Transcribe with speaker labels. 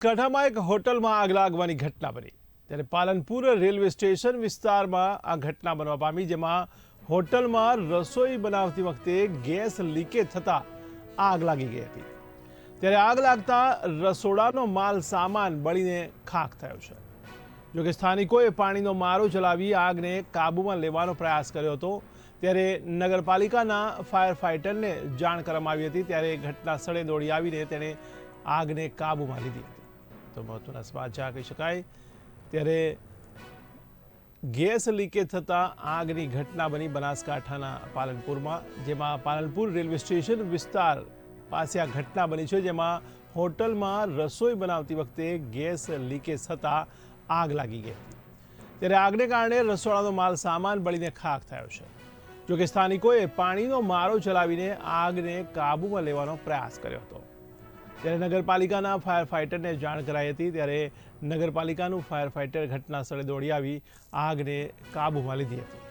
Speaker 1: બનાસકાંઠામાં એક હોટલમાં આગ લાગવાની ઘટના બની. ત્યારે પાલનપુર રેલવે સ્ટેશન વિસ્તારમાં આ ઘટના બનવા પામી, જેમાં હોટલમાં રસોઈ બનાવતી વખતે ગેસ લીકેજ થતાં આગ લાગી ગઈ હતી. ત્યારે આગ લાગતા રસોડાનો માલ સામાન બળીને ખાખ થયો છે. જોકે સ્થાનિકોએ પાણીનો મારો ચલાવી આગને કાબૂમાં લેવાનો પ્રયાસ કર્યો હતો. ત્યારે નગરપાલિકાના ફાયર ફાઇટરને જાણ કરવામાં આવી હતી. ત્યારે ઘટના સ્થળે દોડી આવીને તેણે આગને કાબૂમાં લીધી હતી. તો મહત્વના સમાચાર કહી શકાય. ત્યારે ગેસ લીકેજ થતાં આગની ઘટના બની બનાસકાંઠાના પાલનપુરમાં, જેમાં પાલનપુર રેલવે સ્ટેશન વિસ્તાર પાસે આ ઘટના બની છે, જેમાં હોટલમાં રસોઈ બનાવતી વખતે ગેસ લીકેજ થતાં આગ લાગી ગઈ હતી. ત્યારે આગને કારણે રસોડાનો માલ સામાન બળીને ખાખ થયો છે. જોકે સ્થાનિકોએ પાણીનો મારો ચલાવીને આગને કાબૂમાં લેવાનો પ્રયાસ કર્યો હતો. ત્યારે નગરપાલિકાના ફાયર ફાઇટરને જાણ કરાઈ હતી, ત્યારે નગરપાલિકાનું ફાયર ફાઇટર ઘટના સ્થળે દોડી આવી, આગને કાબૂમાં લીધી હતી.